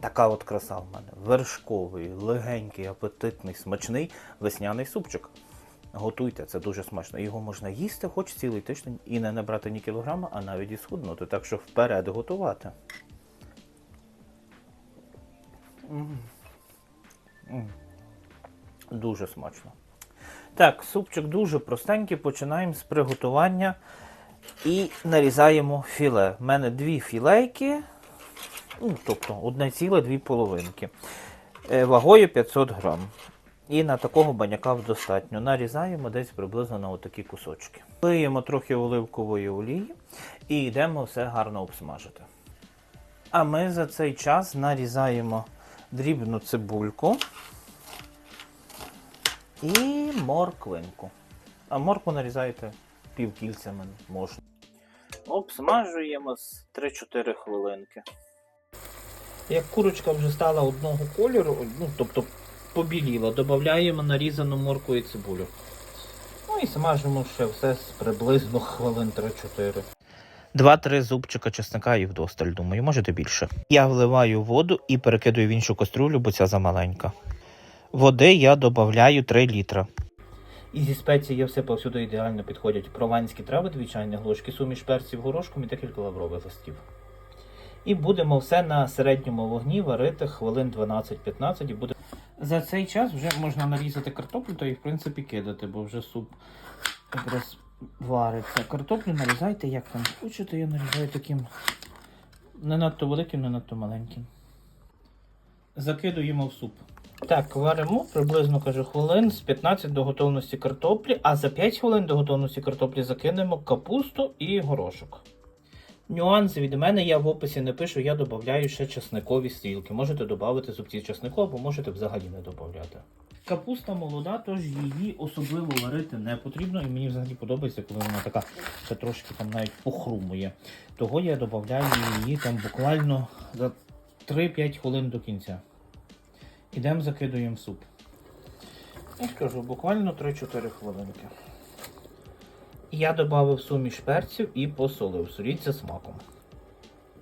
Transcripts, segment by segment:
Така от краса в мене. Вершковий, легенький, апетитний, смачний весняний супчик. Готуйте, це дуже смачно. Його можна їсти хоч цілий тиждень і не набрати ні кілограма, а навіть і схуднути. Так що вперед готувати. Дуже смачно. Так, супчик дуже простенький. Починаємо з приготування і нарізаємо філе. У мене дві філейки, ну, тобто одне ціле, дві половинки. Е, Вагою 500 грам. І на такого баняка достатньо. Нарізаємо десь приблизно на отакі кусочки. Лиємо трохи оливкової олії і йдемо все гарно обсмажити. А ми за цей час нарізаємо дрібну цибульку і морквинку. А моркву нарізаєте півкільцями можна. Обсмажуємо з 3-4 хвилинки. Як курочка вже стала одного кольору, ну тобто побіліла, додаємо нарізану моркву і цибулю. Ну і смажимо ще все з приблизно хвилин 3-4. Два-три зубчика чесника і вдосталь, думаю, можете більше. Я вливаю воду і перекидаю в іншу каструлю, бо ця замаленька. Води я додаю 3 літра. І зі спецій я все повсюди ідеально підходять прованські трави, дві чайні ложки, суміш перців горошком і декілька лаврових листів. І будемо все на середньому вогні варити хвилин 12-15 і буде. За цей час вже можна нарізати картоплю та і в принципі кидати, бо вже суп якраз вариться. Картоплю нарізайте як там хочете, я нарізаю таким не надто великим, не надто маленьким. Закидуємо в суп. Так, варимо приблизно кажу, хвилин з 15 до готовності картоплі, а за 5 хвилин до готовності картоплі закинемо капусту і горошок. Нюанс від мене я в описі не пишу, я додаю ще чесникові стрілки. Можете додати зубці чеснику, або можете взагалі не додати. Капуста молода, тож її особливо варити не потрібно, і мені взагалі подобається, коли вона така ще трошки там навіть похрумує. Того я додаю її там буквально за 3-5 хвилин до кінця. Ідемо закидуємо суп. Я ж кажу, буквально 3-4 хвилинки. Я додав суміш перців і посолив. Соліть за смаком.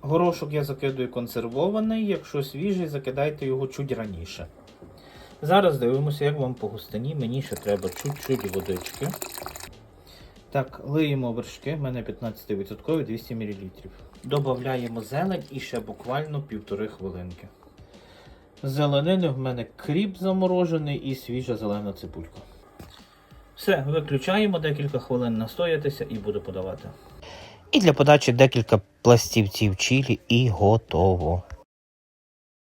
Горошок я закидую консервований, якщо свіжий, закидайте його чуть раніше. Зараз дивимося, як вам по густині. Мені ще треба чуть-чуть водички. Так, лиємо вершки, в мене 15% 200 мл. Додаємо зелень і ще буквально півтори хвилинки. З Зеленини в мене кріп заморожений і свіжа зелена цибулька. Все, виключаємо декілька хвилин настоятися і буду подавати. І для подачі декілька пластівців чилі і готово.